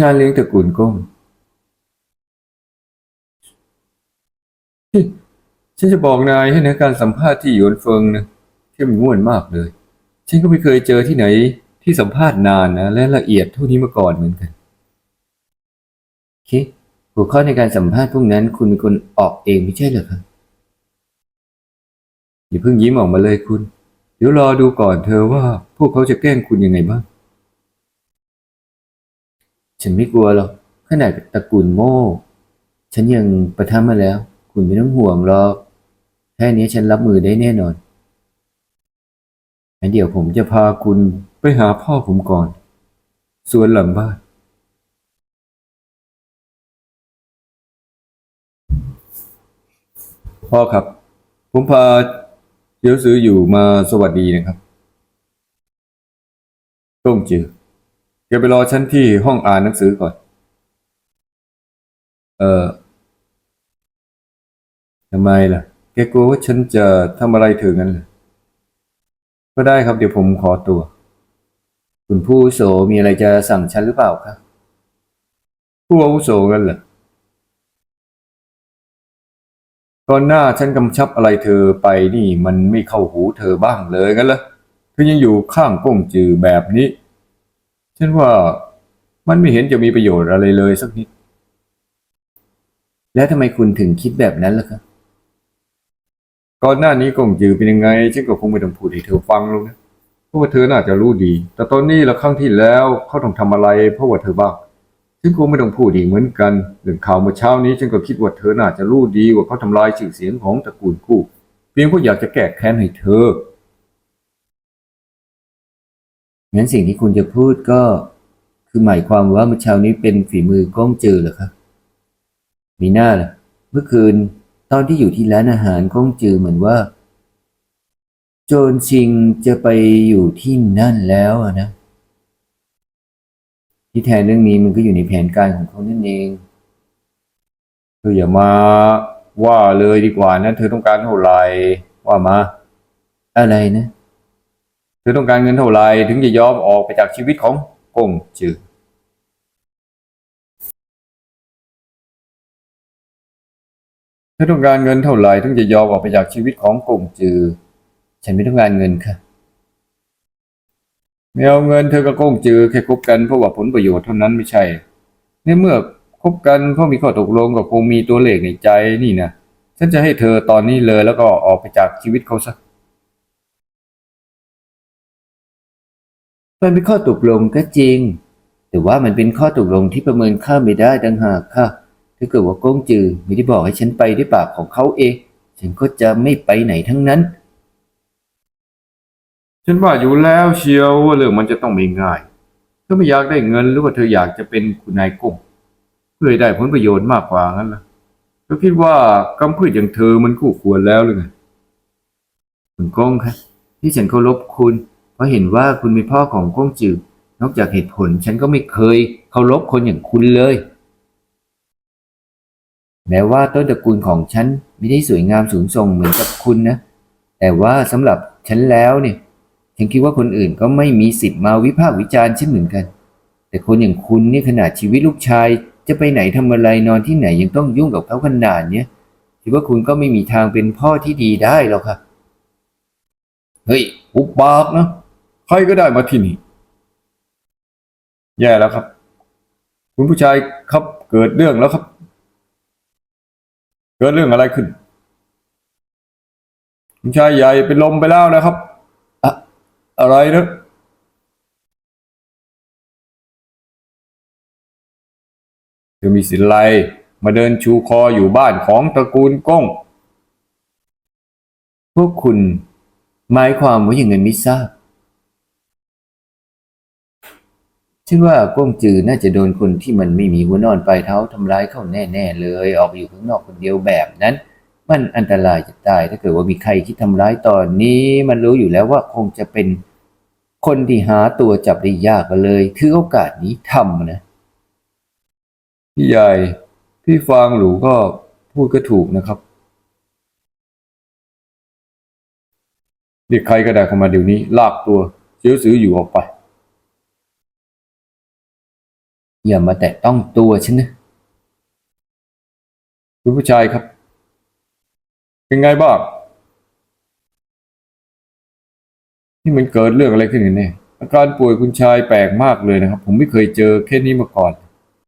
งานเลี้ยงตระกูลก้งฉันจะบอกนายให้นะการสัมภาษณ์ที่หยวนเฟิงนะเข้มงวดมากเลย ฉันก็ไม่เคยเจอที่ไหนที่สัมภาษณ์นานนะและละเอียดเท่านี้มาก่อนเหมือนกันคิหัวข้อในการสัมภาษณ์พวกนั้น คุณเป็นคนออกเองไม่ใช่เหรอครับอย่าเพิ่งยิ้มออกมาเลยคุณ เดี๋ยวรอดูก่อนเธอว่าพวกเขาจะแกล้งคุณยังไงบ้าง ฉันไม่กลัวหรอกขนาดตระกูลโม่ฉันยังประทับมาแล้ว คุณไม่ต้องห่วงหรอก แค่นี้ฉันรับมือได้แน่นอนงั้นเดี๋ยวผมจะพาคุณไปหาพ่อผมก่อน ส่วนหลังบ้าน พ่อครับ ผมพาเดี๋ยวซื้ออยู่มาสวัสดีนะครับต้งจือ แกไปรอฉันที่ห้องอ่านหนังสือก่อน เออทำไมล่ะ แกกลัวว่าฉันจะทำอะไรเธองั้นเหรอก็ได้ครับเดี๋ยวผมขอตัว คุณผู้อุโสมีอะไรจะสั่งฉันหรือเปล่าครับผู้อาวุโสกันเหรอก่อนหน้าฉันกำชับอะไรเธอไปนี่มันไม่เข้าหูเธอบ้างเลยงั้นเหรอเธอยังอยู่ข้างก้งจือแบบนี้ ฉันว่ามันไม่เห็นจะมีประโยชน์อะไรเลยสักนิด แล้วทำไมคุณถึงคิดแบบนั้นล่ะครับก่อนหน้านี้กงจือเป็นยังไงฉันก็คงไม่ต้องพูดให้เธอฟังหรอกนะเพราะว่าเธอน่าจะรู้ดี แต่ตอนนี้ละครั้งที่แล้วเขาต้องทำอะไร เพราะว่าเธอบ้างฉันคงไม่ต้องพูดอีกเหมือนกันเรื่องข่าวเมื่อเช้านี้ฉันก็คิดว่าเธอน่าจะรู้ดีว่าเขาทำลายชื่อเสียงของตระกูลคู่ เพียงเพราะอยากจะแก้แค้นให้เธอ งั้นสิ่งที่คุณจะพูดก็คือหมายความว่าเมื่อเช้านี้เป็นฝีมือก้องเจอเหรอครับ มีหน้าล่ะ เมื่อคืนตอนที่อยู่ที่ร้านอาหารก้องจือเหมือนว่า โจรชิงจะไปอยู่ที่นั่นแล้วนะ ที่แท้เรื่องนี้มันก็อยู่ในแผนการของเขานั่นเองเธออย่ามาว่าเลยดีกว่านะ เธอต้องการเท่าไหร่ว่ามา อะไรนะ อต้องการเงินเท่าไหร่ถึงจะยอมออกไปจากชีวิตของกงจือเธอต้องการเงินเท่าไหร่ถึงจะยอมออกไปจากชีวิตของกงจือ ฉันไม่ต้องการเงินค่ะไม่เอาเงินเธอก็โกงจือแค่คบกันเพราะว่าผลประโยชน์เท่านั้นไม่ใช่ในเมื่อคบกันเพรามีข้อตกลงก็คงมีตัวเลขในใจนี่นะฉันจะให้เธอตอนนี้เลยแล้วก็ออกไปจากชีวิตเขาซะ มันเป็นข้อตกลงก็จริง แต่ว่ามันเป็นข้อตกลงที่ประเมินค่าไม่ได้ดังหากค่ะ ถ้าเกิดว่าโก้งจือไม่ได้บอกให้ฉันไปด้วยปากของเขาเอง ฉันก็จะไม่ไปไหนทั้งนั้น ฉันว่าอยู่แล้วเชียวว่าเรื่องมันจะต้องไม่ง่ายเธอไม่อยากได้เงินหรือว่าเธออยากจะเป็นคุณนายกงเพื่อได้ผลประโยชน์มากกว่างั้นล่ะเธอคิดว่ากำพืชอย่างเธอมันคู่ควรแล้วหรือไงคุณกงคะที่ฉันเคารพคุณ เพราะเห็นว่าคุณเป็นพ่อของกงจือนอกจากเหตุผล ฉันก็ไม่เคยเคารพคนอย่างคุณเลย แม้ว่าต้นตระกูลของฉันไม่ได้สวยงามสูงส่งเหมือนกับคุณนะ แต่ว่าสำหรับฉันแล้วเนี่ย ฉันคิดว่าคนอื่นก็ไม่มีสิทธิ์มาวิพากษ์วิจารณ์เช่นเหมือนกัน แต่คนอย่างคุณนี่ขนาดชีวิตลูกชาย จะไปไหนทำอะไรนอนที่ไหนยังต้องยุ่งกับเขาขนาดเนี้ยคิดว่าคุณก็ไม่มีทางเป็นพ่อที่ดีได้หรอกค่ะ เฮ้ยอุบปากนะ ใครก็ได้มาที่นี่ แย่แล้วครับ คุณผู้ชายครับเกิดเรื่องแล้วครับ เกิดเรื่องอะไรขึ้น คุณชายใหญ่เป็นลมไปแล้วนะครับอะอะไรนะเธอมีสินไรมาเดินชูคออยู่บ้านของตระกูลก้ง พวกคุณหมายความว่าอย่างไงไม่ทราบ ฉันว่าก้งจือน่าจะโดนคนที่มันไม่มีหัวนอนปลายเท้าทำร้ายเข้าแน่ๆเลย ออกไปอยู่ข้างนอกคนเดียวแบบนั้น มันอันตรายจะตายถ้าเกิดว่ามีใครที่ทำร้ายตอนนี้ มันรู้อยู่แล้วว่าคงจะเป็นคนที่หาตัวจับได้ยากกันเลยถือโอกาสนี้ทำนะพี่ใหญ่พี่ฟางหลูก็พูดก็ถูกนะครับเรียกใครก็ได้เข้ามาเดี๋ยวนี้ ลากตัวเสียวสืออยู่ออกไป อย่ามาแตะต้องตัวฉันนะคุณผู้ชายครับ เป็นไงบ้างนี่มันเกิดเรื่องอะไรขึ้นกันแน่อาการป่วยคุณชายแปลกมากเลยนะครับ ผมไม่เคยเจอเคสนี้มาก่อน